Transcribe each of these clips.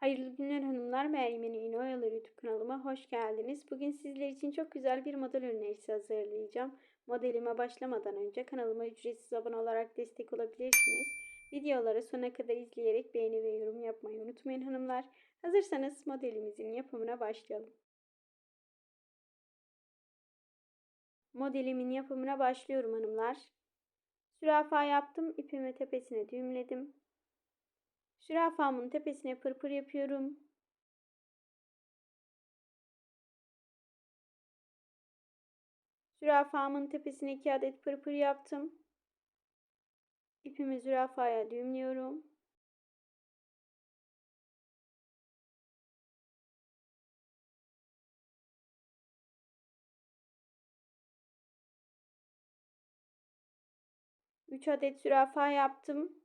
Hayırlı günler hanımlar. Meryem'in İğne Oyaları YouTube kanalıma hoş geldiniz. Bugün sizler için çok güzel bir model önerisi hazırlayacağım. Modelime başlamadan önce kanalıma ücretsiz abone olarak destek olabilirsiniz. Videoları sona kadar izleyerek beğeni ve yorum yapmayı unutmayın hanımlar. Hazırsanız modelimizin yapımına başlayalım. Modelimin yapımına başlıyorum hanımlar. Sürafa yaptım. ipimi tepesine düğümledim. Zürafamın tepesine pırpır yapıyorum. Zürafamın tepesine iki adet pırpır yaptım. İpimi zürafaya düğümlüyorum. Üç adet zürafa yaptım.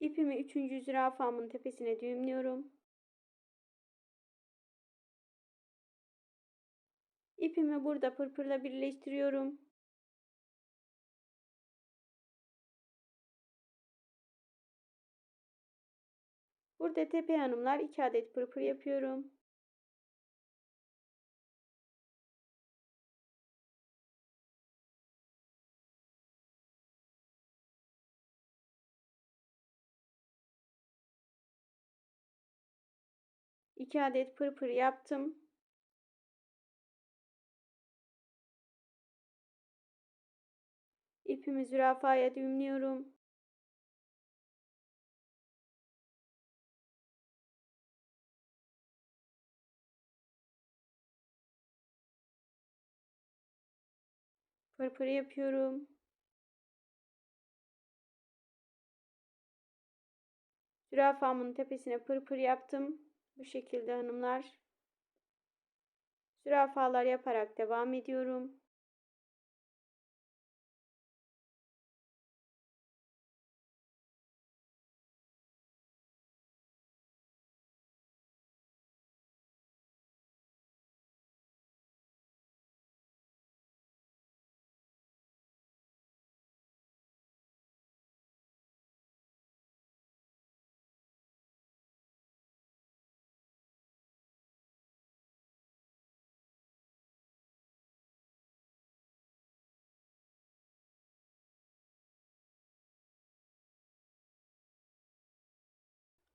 İpimi üçüncü zürafamın tepesine düğümlüyorum. İpimi burada pırpırla birleştiriyorum. Burada tepe hanımlar iki adet pırpır yapıyorum. İki adet pırpır yaptım. İpimi zürafaya düğümlüyorum. Pırpır yapıyorum. Zürafamın tepesine pırpır yaptım. Bu şekilde hanımlar. Zürafalar yaparak devam ediyorum.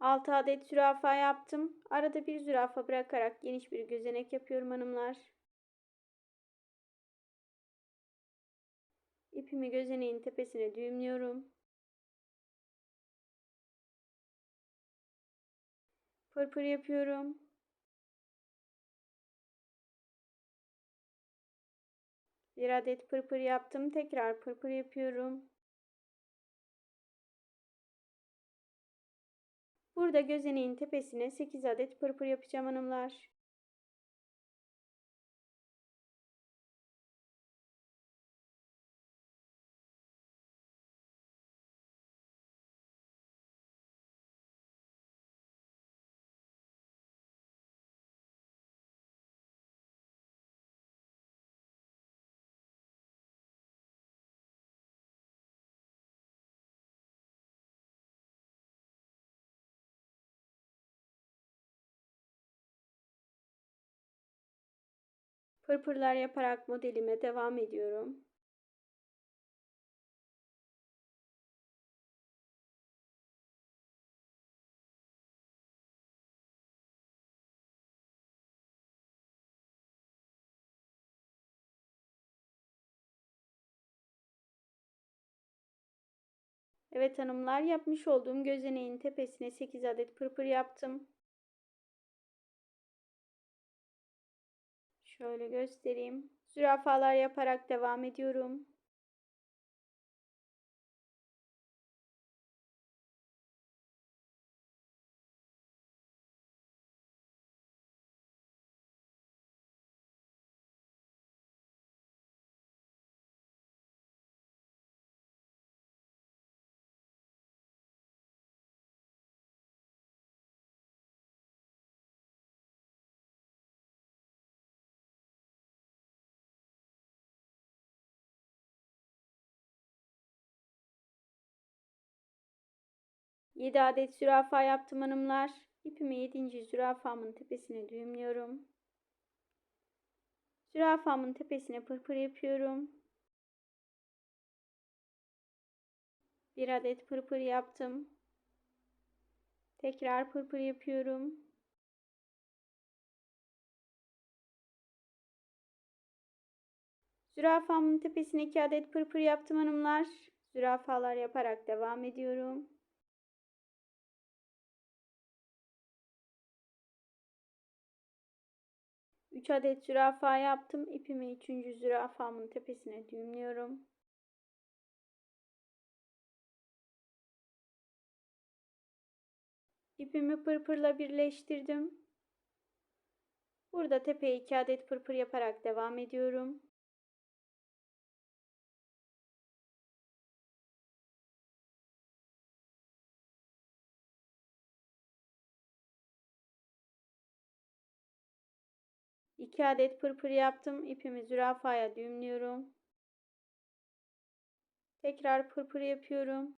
Altı adet zürafa yaptım. Arada bir zürafa bırakarak geniş bir gözenek yapıyorum hanımlar. İpimi gözeneğin tepesine düğümlüyorum. Pırpır yapıyorum. Bir adet pırpır yaptım. Tekrar pırpır yapıyorum. Burada gözeneğin tepesine 8 adet pırpır yapacağım hanımlar. Pırpırlar yaparak modelime devam ediyorum. Evet hanımlar yapmış olduğum gözeneğin tepesine 8 adet pırpır yaptım. Şöyle göstereyim. Zürafalar yaparak devam ediyorum. 7 adet zürafa yaptım hanımlar. İpimi 7. zürafamın tepesine düğümlüyorum. Zürafamın tepesine pırpır yapıyorum. Bir adet pırpır yaptım. Tekrar pırpır yapıyorum. Zürafamın tepesine iki adet pırpır yaptım hanımlar. Zürafalar yaparak devam ediyorum. Üç adet zürafa yaptım. İpimi üçüncü zürafamın tepesine düğümlüyorum. İpimi pırpırla birleştirdim. Burada tepeye iki adet pırpır yaparak devam ediyorum. İki adet pırpır yaptım. İpimi zürafaya düğümlüyorum. Tekrar pırpır yapıyorum.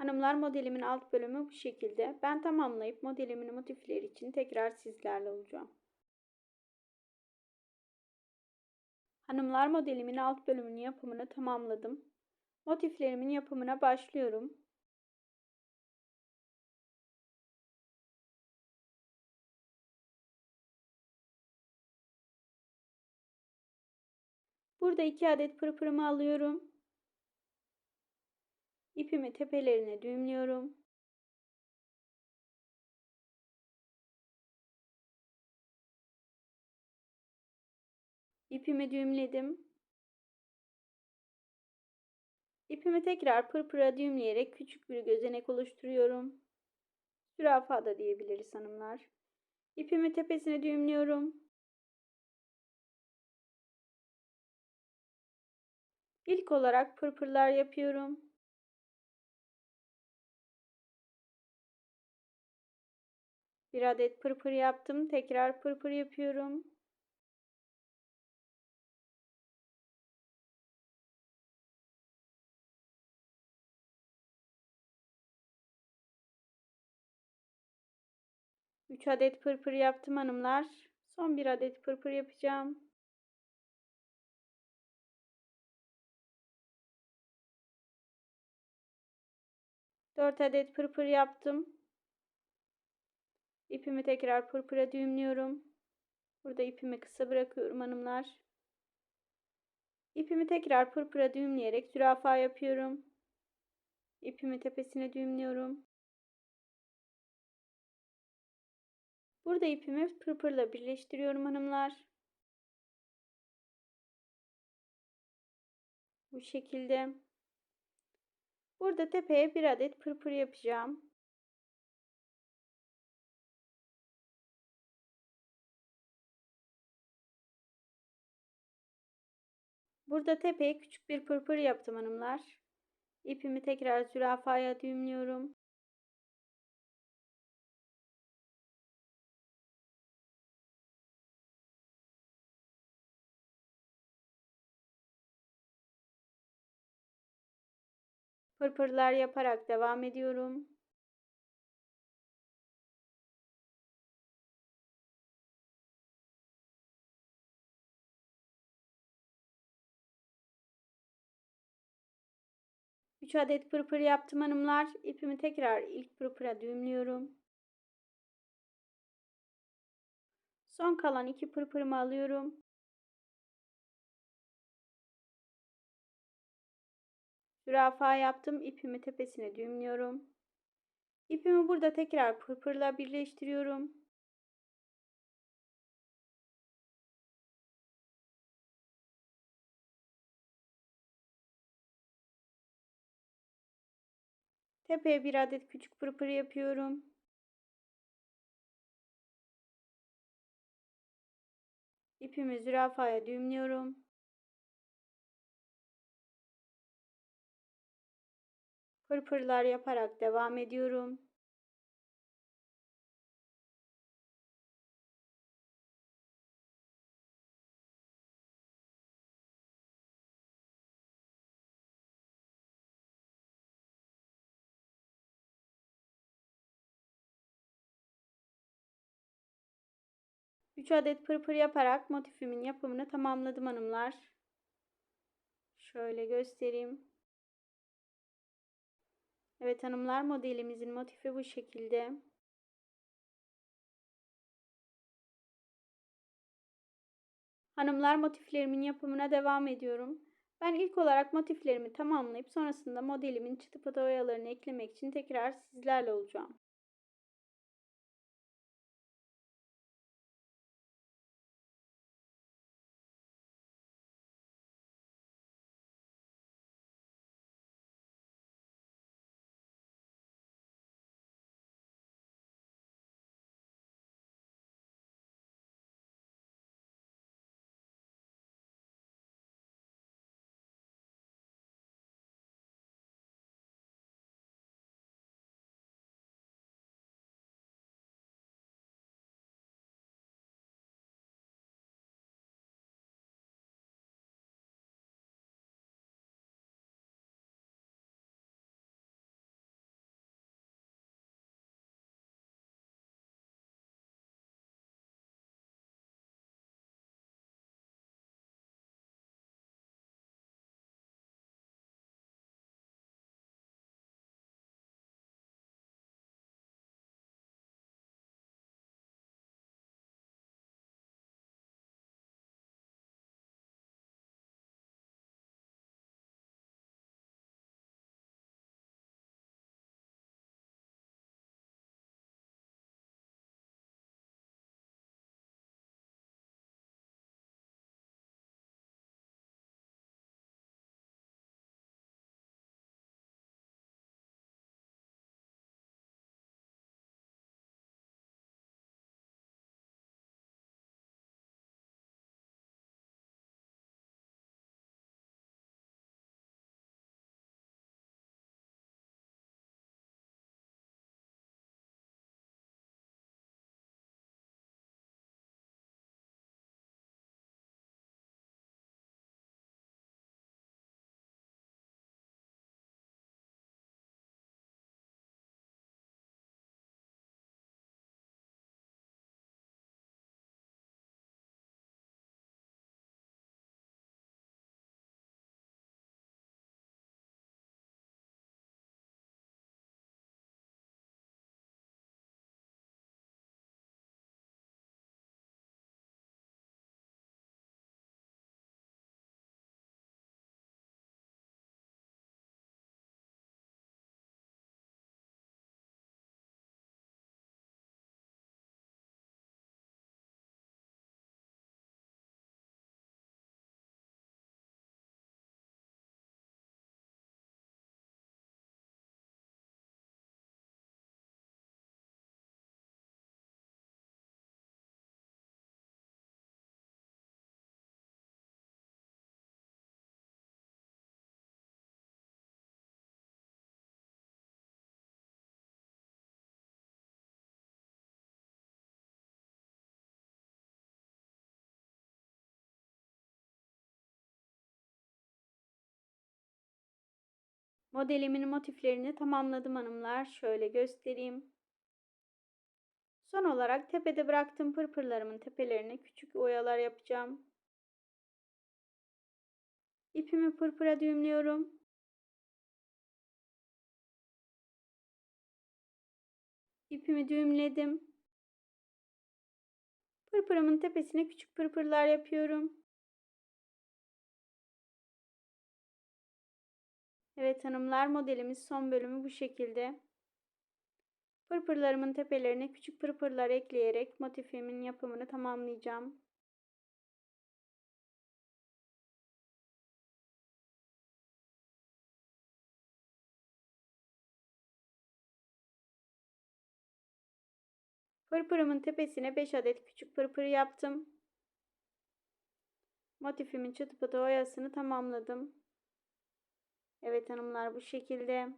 Hanımlar modelimin alt bölümü bu şekilde. Ben tamamlayıp modelimin motifleri için tekrar sizlerle olacağım. Hanımlar modelimin alt bölümünün yapımını tamamladım. Motiflerimin yapımına başlıyorum. Burada iki adet pırpırımı alıyorum. İpimi tepelerine düğümlüyorum. İpimi düğümledim. İpimi tekrar pırpıra düğümleyerek küçük bir gözenek oluşturuyorum. Zürafa da diyebiliriz hanımlar. İpimi tepesine düğümlüyorum. İlk olarak pırpırlar yapıyorum. Bir adet pırpır yaptım. Tekrar pırpır yapıyorum. Üç adet pırpır yaptım hanımlar. Son bir adet pırpır yapacağım. Dört adet pırpır yaptım. İpimi tekrar pırpıra düğümlüyorum. Burada ipimi kısa bırakıyorum hanımlar. İpimi tekrar pırpıra düğümleyerek zürafa yapıyorum. İpimi tepesine düğümlüyorum. Burada ipimi pırpırla birleştiriyorum hanımlar. Bu şekilde. Burada tepeye bir adet pırpır yapacağım. Burada tepeye küçük bir pırpır yaptım hanımlar. İpimi tekrar zürafaya düğümlüyorum. Pırpırlar yaparak devam ediyorum. Üç adet pırpır yaptım hanımlar. İpimi tekrar ilk pırpıra düğümlüyorum. Son kalan iki pırpırımı alıyorum. Zürafa yaptım. İpimi tepesine düğümlüyorum. İpimi burada tekrar pırpırla birleştiriyorum. Tepeye bir adet küçük pırpır yapıyorum. İpimi zürafaya düğümlüyorum. Pırpırlar yaparak devam ediyorum. Üç adet pırpır yaparak motifimin yapımını tamamladım hanımlar. Şöyle göstereyim. Evet hanımlar modelimizin motifi bu şekilde. Hanımlar motiflerimin yapımına devam ediyorum. Ben ilk olarak motiflerimi tamamlayıp sonrasında modelimin çıtı pıtı oyalarını eklemek için tekrar sizlerle olacağım. Modelimin motiflerini tamamladım hanımlar. Şöyle göstereyim. Son olarak tepede bıraktığım pırpırlarımın tepelerine küçük oyalar yapacağım. İpimi pırpıra düğümlüyorum. İpimi düğümledim. Pırpırımın tepesine küçük pırpırlar yapıyorum. Evet hanımlar modelimiz son bölümü bu şekilde. Pırpırlarımın tepelerine küçük pırpırlar ekleyerek motifimin yapımını tamamlayacağım. Pırpırımın tepesine 5 adet küçük pırpır yaptım. Motifimin çıtı pıtı oyasını tamamladım. Evet hanımlar bu şekilde.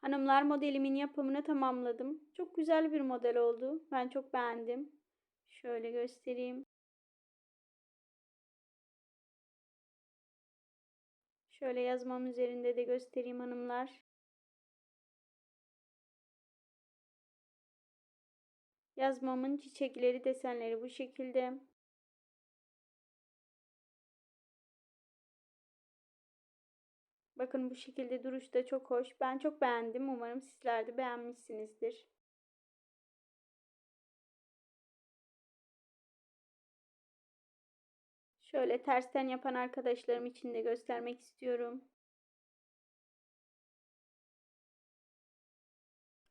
Hanımlar modelimin yapımını tamamladım. Çok güzel bir model oldu. Ben çok beğendim. Şöyle göstereyim. Şöyle yazmam üzerinde de göstereyim hanımlar. Yazmamın çiçekleri desenleri bu şekilde. Bakın bu şekilde duruş da çok hoş. Ben çok beğendim. Umarım sizler de beğenmişsinizdir. Şöyle tersten yapan arkadaşlarım için de göstermek istiyorum.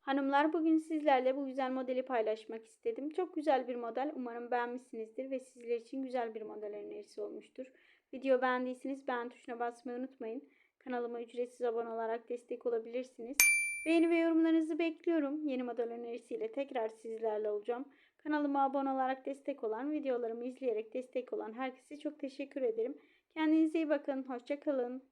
Hanımlar bugün sizlerle bu güzel modeli paylaşmak istedim. Çok güzel bir model. Umarım beğenmişsinizdir ve sizler için güzel bir model önerisi olmuştur. Video beğendiyseniz beğen tuşuna basmayı unutmayın. Kanalıma ücretsiz abone olarak destek olabilirsiniz. Beğeni ve yorumlarınızı bekliyorum. Yeni model önerisiyle tekrar sizlerle olacağım. Kanalıma abone olarak destek olan, videolarımı izleyerek destek olan herkese çok teşekkür ederim. Kendinize iyi bakın. Hoşçakalın.